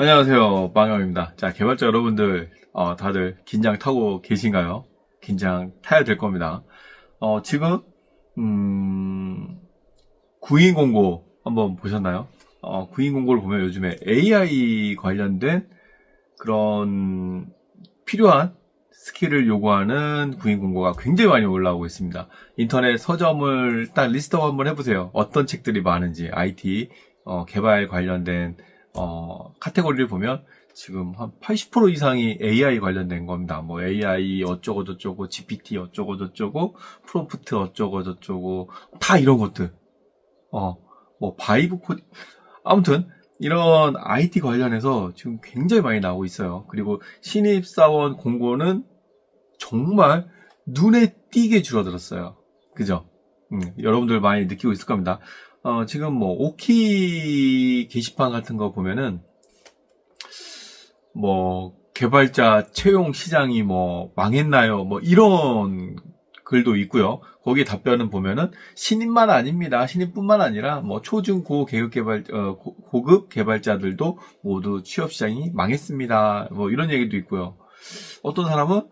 안녕하세요. 빵영입니다. 자, 개발자 여러분들, 어, 다들 긴장 타고 계신가요? 긴장 타야 될 겁니다. 어, 지금, 음, 구인 공고 한번 보셨나요? 어, 구인 공고를 보면 요즘에 AI 관련된 그런 필요한 스킬을 요구하는 구인 공고가 굉장히 많이 올라오고 있습니다. 인터넷 서점을 딱 리스트업 한번 해보세요. 어떤 책들이 많은지, IT, 어, 개발 관련된 어, 카테고리를 보면 지금 한 80% 이상이 AI 관련된 겁니다. 뭐 AI 어쩌고 저쩌고, GPT 어쩌고 저쩌고, 프롬프트 어쩌고 저쩌고, 다 이런 것들. 어, 뭐 바이브 코드. 아무튼 이런 IT 관련해서 지금 굉장히 많이 나오고 있어요. 그리고 신입사원 공고는 정말 눈에 띄게 줄어들었어요. 그죠? 음, 여러분들 많이 느끼고 있을 겁니다. 어, 지금 뭐, 오키 게시판 같은 거 보면은, 뭐, 개발자 채용 시장이 뭐, 망했나요? 뭐, 이런 글도 있고요. 거기에 답변은 보면은, 신입만 아닙니다. 신입뿐만 아니라, 뭐, 초중, 고, 계급 개발, 어, 고- 고급 개발자들도 모두 취업 시장이 망했습니다. 뭐, 이런 얘기도 있고요. 어떤 사람은,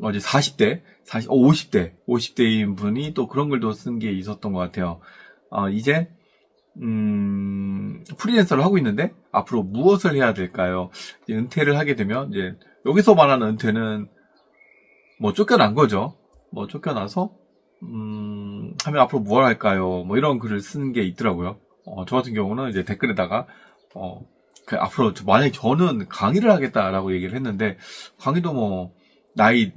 어, 이제 40대, 40, 어, 50대, 50대인 분이 또 그런 글도 쓴 게 있었던 것 같아요. 어, 이제 음, 프리랜서를 하고 있는데 앞으로 무엇을 해야 될까요? 은퇴를 하게 되면 이제 여기서 말하는 은퇴는 뭐 쫓겨난 거죠. 뭐 쫓겨나서 음, 하면 앞으로 무엇 할까요? 뭐 이런 글을 쓰는 게 있더라고요. 어, 저 같은 경우는 이제 댓글에다가 어, 그 앞으로 저- 만약에 저는 강의를 하겠다라고 얘기를 했는데 강의도 뭐 나이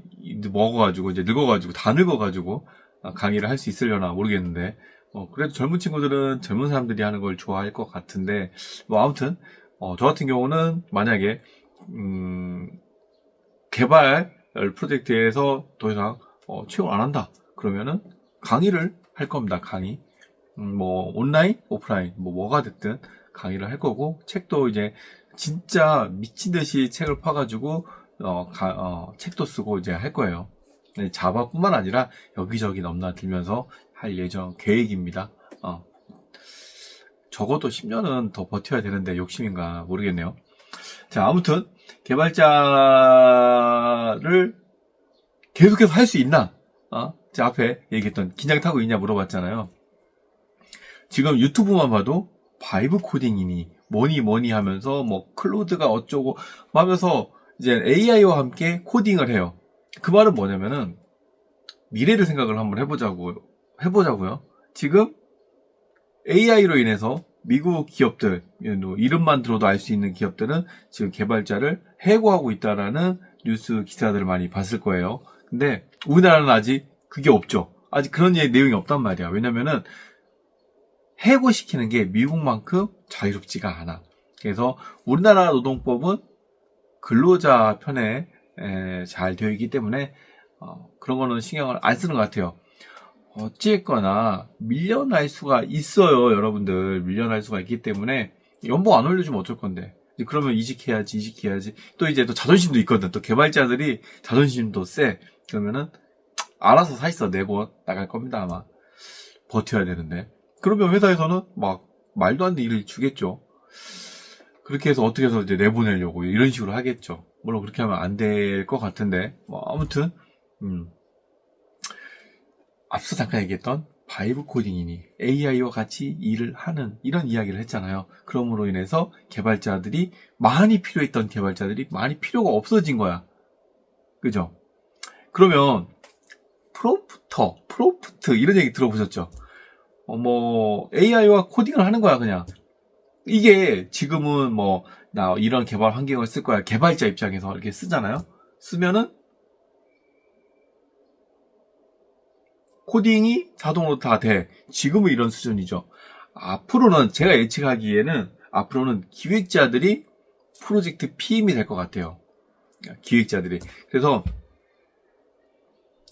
먹어가지고 이제 늙어가지고 다 늙어가지고 아, 강의를 할 수 있으려나 모르겠는데 어, 그래도 젊은 친구들은 젊은 사람들이 하는 걸 좋아할 것 같은데, 뭐, 아무튼, 어, 저 같은 경우는 만약에, 음, 개발 프로젝트에서 더 이상, 어, 채용 안 한다. 그러면은 강의를 할 겁니다. 강의. 음, 뭐, 온라인, 오프라인, 뭐, 뭐가 됐든 강의를 할 거고, 책도 이제 진짜 미친 듯이 책을 파가지고, 어, 가- 어, 책도 쓰고 이제 할 거예요. 네, 자바뿐만 아니라 여기저기 넘나들면서 할 예정 계획입니다. 어. 적어도 10년은 더 버텨야 되는데 욕심인가 모르겠네요. 자, 아무튼 개발자를 계속해서 할 수 있나? 어? 제 앞에 얘기했던 긴장 타고 있냐 물어봤잖아요. 지금 유튜브만 봐도 바이브 코딩이니 뭐니 뭐니 하면서 뭐 클로드가 어쩌고 하면서 이제 AI와 함께 코딩을 해요. 그 말은 뭐냐면은 미래를 생각을 한번 해보자고 해보자고요. 지금 AI로 인해서 미국 기업들 뭐 이름만 들어도 알 수 있는 기업들은 지금 개발자를 해고하고 있다라는 뉴스 기사들을 많이 봤을 거예요. 근데 우리나라는 아직 그게 없죠. 아직 그런 얘기 내용이 없단 말이야. 왜냐면은 해고시키는 게 미국만큼 자유롭지가 않아. 그래서 우리나라 노동법은 근로자 편에 에, 잘 되어 있기 때문에 어, 그런 거는 신경을 안 쓰는 것 같아요. 어찌했거나 밀려날 수가 있어요, 여러분들. 밀려날 수가 있기 때문에 연봉 안 올려주면 어쩔 건데. 그러면 이직해야지, 이직해야지. 또 이제 또 자존심도 있거든. 또 개발자들이 자존심도 세. 그러면은 알아서 사실상 내고 나갈 겁니다, 아마. 버텨야 되는데. 그러면 회사에서는 막 말도 안 되는 일을 주겠죠. 그렇게 해서 어떻게 해서 이제 내보내려고 이런 식으로 하겠죠. 물론 그렇게 하면 안 될 것 같은데. 뭐 아무튼 음. 앞서 잠깐 얘기했던 바이브 코딩이니 AI와 같이 일을 하는 이런 이야기를 했잖아요. 그럼으로 인해서 개발자들이 많이 필요했던 개발자들이 많이 필요가 없어진 거야. 그죠? 그러면 프롬프터, 프롬프트 이런 얘기 들어보셨죠? 어, 뭐 AI와 코딩을 하는 거야 그냥. 이게 지금은 뭐 나 이런 개발 환경을 쓸 거야 개발자 입장에서 이렇게 쓰잖아요. 쓰면은 코딩이 자동으로 다 돼. 지금은 이런 수준이죠. 앞으로는 제가 예측하기에는 앞으로는 기획자들이 프로젝트 PM이 될 것 같아요. 기획자들이. 그래서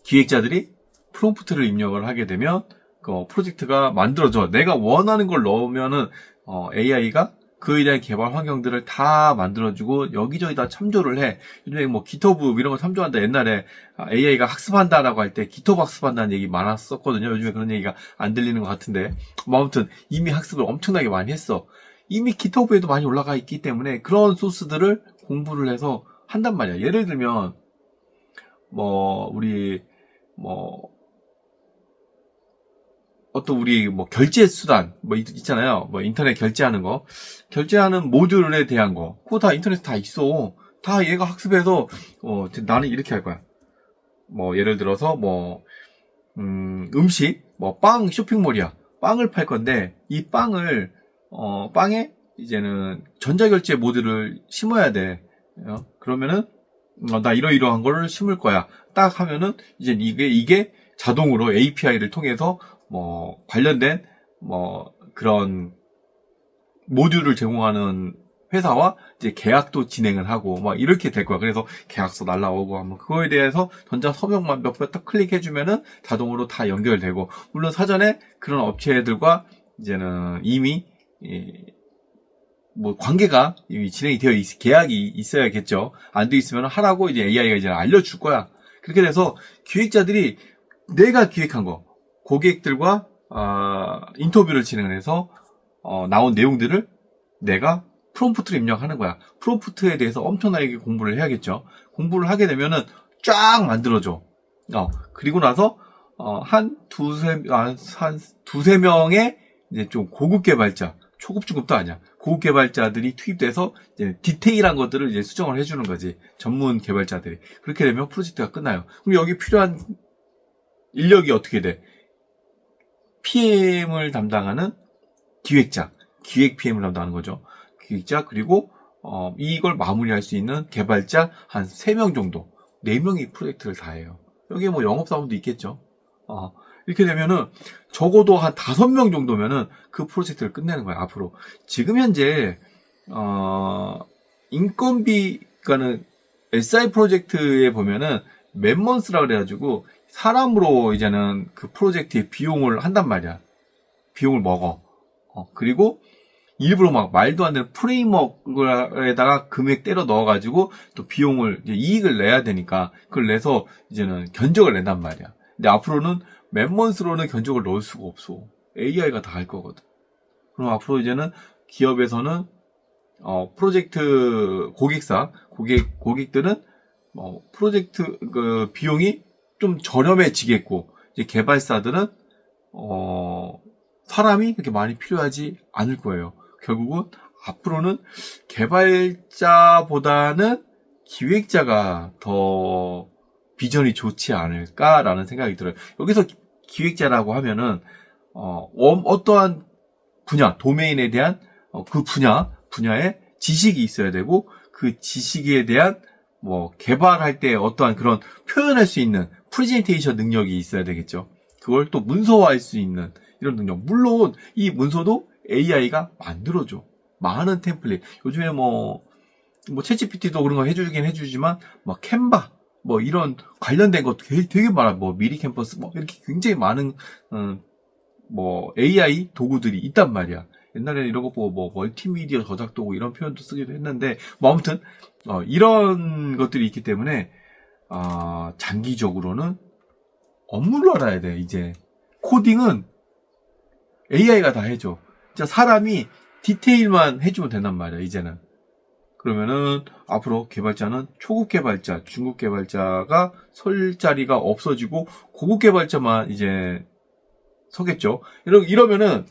기획자들이 프롬프트를 입력을 하게 되면 그 프로젝트가 만들어져. 내가 원하는 걸 넣으면은 어, AI가 그에 대한 개발 환경들을 다 만들어주고 여기저기 다 참조를 해. 요즘에 뭐 기터브 이런 거 참조한다. 옛날에 AI가 학습한다라고 할 때 기터브 학습한다는 얘기 많았었거든요. 요즘에 그런 얘기가 안 들리는 것 같은데. 뭐 아무튼 이미 학습을 엄청나게 많이 했어. 이미 기터브에도 많이 올라가 있기 때문에 그런 소스들을 공부를 해서 한단 말이야. 예를 들면 뭐 우리 뭐 어떤 우리 뭐 결제 수단 뭐 있- 있잖아요. 뭐 인터넷 결제하는 거 결제하는 모듈에 대한 거 그거 다 인터넷에 다 있어. 다 얘가 학습해서 어 나는 이렇게 할 거야. 뭐 예를 들어서 뭐 음, 음식 뭐 빵 쇼핑몰이야. 빵을 팔 건데 이 빵을 어 빵에 이제는 전자결제 모드를 심어야 돼. 어? 그러면은 어, 나 이러이러한 거를 심을 거야. 딱 하면은 이제 이게 이게 자동으로 API를 통해서 뭐 관련된 뭐 그런 모듈을 제공하는 회사와 이제 계약도 진행을 하고 막 이렇게 될 거야. 그래서 계약서 날라오고 하면 그거에 대해서 전자 서명만 몇 번 딱 클릭해주면은 자동으로 다 연결되고 물론 사전에 그런 업체들과 이제는 이미 이, 뭐 관계가 이미 진행이 되어 있, 계약이 있어야겠죠. 안 돼 있으면 하라고 이제 AI가 이제 알려줄 거야. 그렇게 돼서 기획자들이 내가 기획한 거 고객들과 아, 인터뷰를 진행을 해서 어, 나온 내용들을 내가 프롬프트를 입력하는 거야. 프롬프트에 대해서 엄청나게 공부를 해야겠죠. 공부를 하게 되면은 쫙 만들어줘. 어, 그리고 나서 어, 한 두세 아, 한 두세 명의 이제 좀 고급 개발자, 초급 중급도 아니야. 고급 개발자들이 투입돼서 이제 디테일한 것들을 이제 수정을 해주는 거지. 전문 개발자들이. 그렇게 되면 프로젝트가 끝나요. 그럼 여기 필요한 인력이 어떻게 돼? PM을 담당하는 기획자, 기획 PM을 담당하는 거죠. 기획자 그리고 어, 이걸 마무리할 수 있는 개발자 한 3명 정도, 4명이 프로젝트를 다 해요. 여기에 뭐 영업사원도 있겠죠. 어, 이렇게 되면은 적어도 한 5명 정도면은 그 프로젝트를 끝내는 거야, 앞으로. 지금 현재, 어, 인건비, 그니까는 SI 프로젝트에 보면은 맨먼스라 그래가지고 사람으로 이제는 그 프로젝트의 비용을 한단 말이야. 비용을 먹어. 어, 그리고 일부러 막 말도 안 되는 프레임워크에다가 금액 때려 넣어가지고 또 비용을 이익을 내야 되니까 그걸 내서 이제는 견적을 낸단 말이야. 근데 앞으로는 맨먼스로는 견적을 넣을 수가 없어. AI가 다 할 거거든. 그럼 앞으로 이제는 기업에서는 어, 프로젝트 고객사 고객 고객들은 어, 프로젝트 그 비용이 좀 저렴해지겠고 이제 개발사들은 어, 사람이 그렇게 많이 필요하지 않을 거예요. 결국은 앞으로는 개발자보다는 기획자가 더 비전이 좋지 않을까라는 생각이 들어요. 여기서 기획자라고 하면은 어, 어떠한 분야, 도메인에 대한 어, 그 분야, 분야에 지식이 있어야 되고 그 지식에 대한 뭐 개발할 때 어떠한 그런 표현할 수 있는 프레젠테이션 능력이 있어야 되겠죠. 그걸 또 문서화할 수 있는 이런 능력. 물론 이 문서도 AI가 만들어줘. 많은 템플릿. 요즘에 뭐, 뭐, 채찌PT도 그런 거 해주긴 해주지만, 뭐, 캔바, 뭐, 이런 관련된 것도 되게, 되게 많아. 뭐, 미리 캠퍼스, 뭐, 이렇게 굉장히 많은, 음, 뭐, AI 도구들이 있단 말이야. 옛날에는 이런 거 보고 뭐, 멀티미디어 저작 도구 이런 표현도 쓰기도 했는데, 뭐, 아무튼, 어, 이런 것들이 있기 때문에, 아, 장기적으로는 업무를 알아야 돼, 이제. 코딩은 AI가 다 해줘. 진짜 사람이 디테일만 해주면 된단 말이야, 이제는. 그러면은, 앞으로 개발자는 초급 개발자, 중급 개발자가 설 자리가 없어지고, 고급 개발자만 이제 서겠죠. 이러, 이러면은,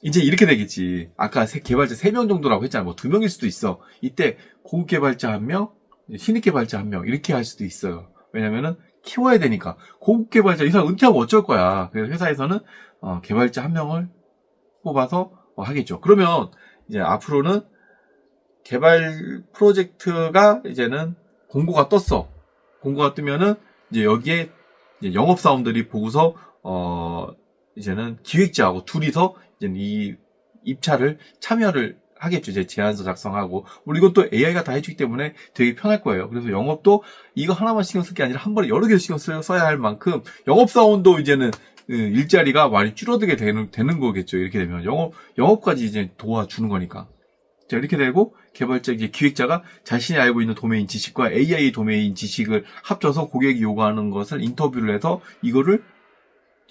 이제 이렇게 되겠지. 아까 세- 개발자 3명 정도라고 했잖아. 뭐 2명일 수도 있어. 이때 고급 개발자 1명, 신입 개발자 1명, 이렇게 할 수도 있어요. 왜냐면은, 키워야 되니까. 고급 개발자, 이 사람 은퇴하고 어쩔 거야. 그래서 회사에서는, 어, 개발자 한 명을 뽑아서 어, 하겠죠. 그러면 이제 앞으로는 개발 프로젝트가 이제는 공고가 떴어. 공고가 뜨면은 이제 여기에 이제 영업 사원들이 보고서 어 이제는 기획자하고 둘이서 이제 이 입찰을 참여를 하겠죠. 이제 제안서 작성하고 물론 이것도 AI가 다 해주기 때문에 되게 편할 거예요. 그래서 영업도 이거 하나만 신경 쓸 게 아니라 한 번에 여러 개 신경 쓰- 써야 할 만큼 영업사원도 이제는 그 일자리가 많이 줄어들게 되는, 되는 거겠죠. 이렇게 되면. 영업, 영업까지 이제 도와주는 거니까. 자, 이렇게 되고, 개발자, 이제 기획자가 자신이 알고 있는 도메인 지식과 AI 도메인 지식을 합쳐서 고객이 요구하는 것을 인터뷰를 해서 이거를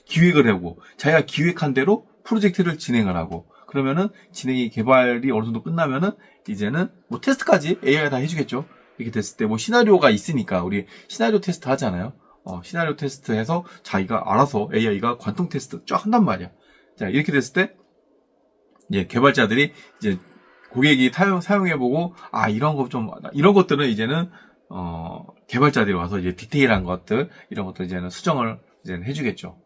기획을 하고, 자기가 기획한 대로 프로젝트를 진행을 하고, 그러면은 진행이 개발이 어느 정도 끝나면은 이제는 뭐 테스트까지 AI가 다 해주겠죠. 이렇게 됐을 때 뭐 시나리오가 있으니까 우리 시나리오 테스트 하잖아요. 어, 시나리오 테스트 해서 자기가 알아서 AI가 관통 테스트 쫙 한단 말이야. 자 이렇게 됐을 때 이제 개발자들이 이제 고객이 타용, 사용해보고 아 이런 거 좀 이런 것들은 이제는 어, 개발자들이 와서 이제 디테일한 것들 이런 것들 이제는 수정을 이제는 해주겠죠.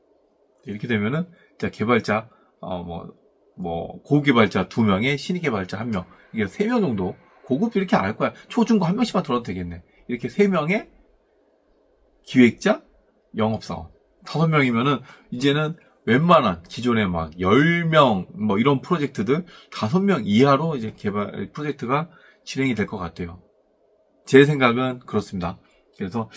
이렇게 되면은 자 개발자 어 뭐 뭐 고개발자 두 명에 신입 개발자 한 명. 이게 세 명 정도? 고급 이렇게 안 할 거야. 초중고 한 명씩만 들어도 되겠네. 이렇게 세 명의 기획자 영업사원. 다섯 명이면은 이제는 웬만한 기존에 막 10명 뭐 이런 프로젝트들 다섯 명 이하로 이제 개발 프로젝트가 진행이 될 것 같아요. 제 생각은 그렇습니다. 그래서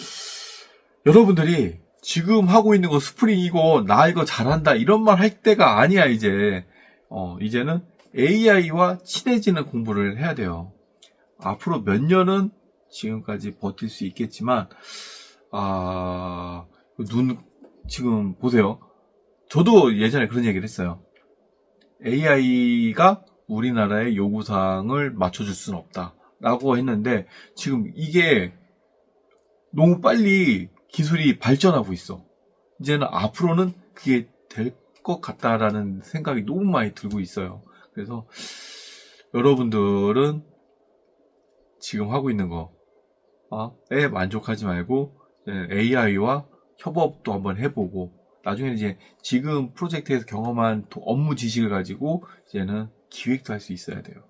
여러분들이 지금 하고 있는 거 스프링이고 나 이거 잘한다 이런 말 할 때가 아니야 이제 어 이제는 AI와 친해지는 공부를 해야 돼요. 앞으로 몇 년은 지금까지 버틸 수 있겠지만 아 눈 지금 보세요. 저도 예전에 그런 얘기를 했어요. AI가 우리나라의 요구사항을 맞춰줄 수는 없다. 라고 했는데, 지금 이게 너무 빨리 기술이 발전하고 있어. 이제는 앞으로는 그게 될 것 같다라는 생각이 너무 많이 들고 있어요. 그래서 여러분들은 지금 하고 있는 거에 만족하지 말고 AI와 협업도 한번 해보고 나중에는 이제 지금 프로젝트에서 경험한 도- 업무 지식을 가지고 이제는 기획도 할 수 있어야 돼요.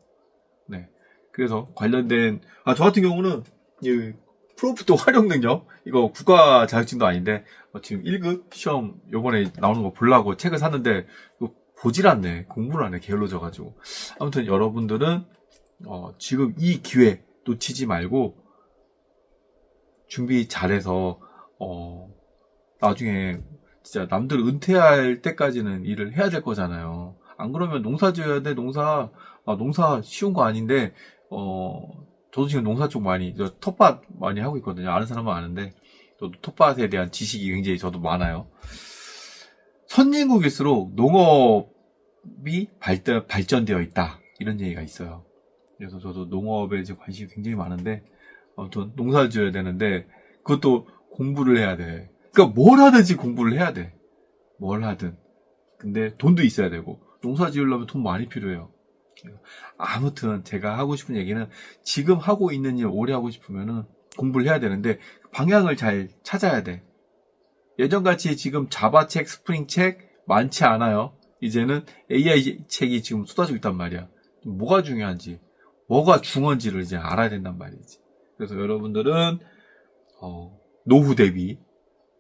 네. 그래서 관련된 아 저 같은 경우는 이 프로프트 활용 능력 이거 국가 자격증도 아닌데 어, 지금 1급 시험 요번에 나오는 거 보려고 책을 샀는데 이거 보질 않네 공부를 안 해 게을러져 가지고 아무튼 여러분들은 어, 지금 이 기회 놓치지 말고 준비 잘해서 어, 나중에 진짜 남들 은퇴할 때까지는 일을 해야 될 거잖아요. 안 그러면 농사 지어야 돼, 농사. 아, 농사 쉬운 거 아닌데, 어, 저도 지금 농사 쪽 많이, 저 텃밭 많이 하고 있거든요. 아는 사람은 아는데, 저도 텃밭에 대한 지식이 굉장히 저도 많아요. 선진국일수록 농업이 발전, 발전되어 있다. 이런 얘기가 있어요. 그래서 저도 농업에 이제 관심이 굉장히 많은데, 아무튼 농사 지어야 되는데, 그것도 공부를 해야 돼. 그러니까 뭘 하든지 공부를 해야 돼. 뭘 하든. 근데 돈도 있어야 되고 농사 지으려면 돈 많이 필요해요. 아무튼 제가 하고 싶은 얘기는 지금 하고 있는 일 오래 하고 싶으면은 공부를 해야 되는데 방향을 잘 찾아야 돼. 예전같이 지금 자바 책, 스프링 책 많지 않아요. 이제는 AI 책이 지금 쏟아지고 있단 말이야. 뭐가 중요한지, 뭐가 중요한지를 이제 알아야 된단 말이지. 그래서 여러분들은 어, 노후 대비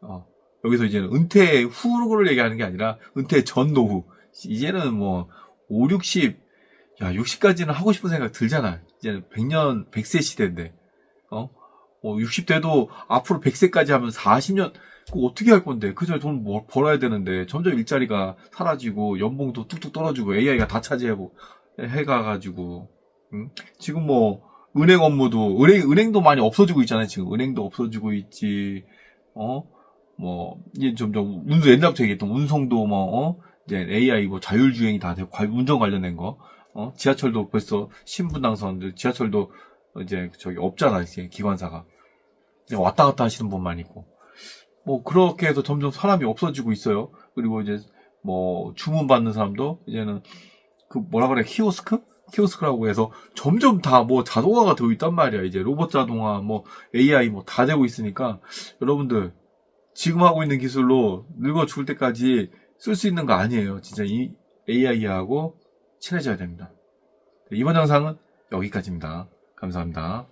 어, 여기서 이제는 은퇴 후를 얘기하는 게 아니라 은퇴 전 노후. 이제는 뭐 5, 60, 야 60까지는 하고 싶은 생각 들잖아. 이제는 100년 100세 시대인데. 어? 뭐 60대도 앞으로 100세까지 하면 40년 그거 어떻게 할 건데? 그저 돈뭐 벌어야 되는데 점점 일자리가 사라지고 연봉도 뚝뚝 떨어지고 AI가 다 차지하고 해가가지고 응? 지금 뭐 은행 업무도 은행 은행도 많이 없어지고 있잖아요. 지금 은행도 없어지고 있지. 어? 뭐 이제 점점 운송 옛날부터 얘기했던 운송도 뭐 어? 이제 AI 뭐 자율주행이 다 되고 관- 운전 관련된 거 어? 지하철도 벌써 신분당선 지하철도 이제 저기 없잖아 이제 기관사가. 왔다 갔다 하시는 분만 있고. 뭐 그렇게 해서 점점 사람이 없어지고 있어요. 그리고 이제 뭐 주문 받는 사람도 이제는 그 뭐라 그래 키오스크? 키오스크라고 해서 점점 다 뭐 자동화가 되어 있단 말이야. 이제 로봇 자동화 뭐 AI 뭐 다 되고 있으니까. 여러분들 지금 하고 있는 기술로 늙어 죽을 때까지 쓸 수 있는 거 아니에요. 진짜 이 AI하고 친해져야 됩니다. 네, 이번 영상은 여기까지입니다. 감사합니다.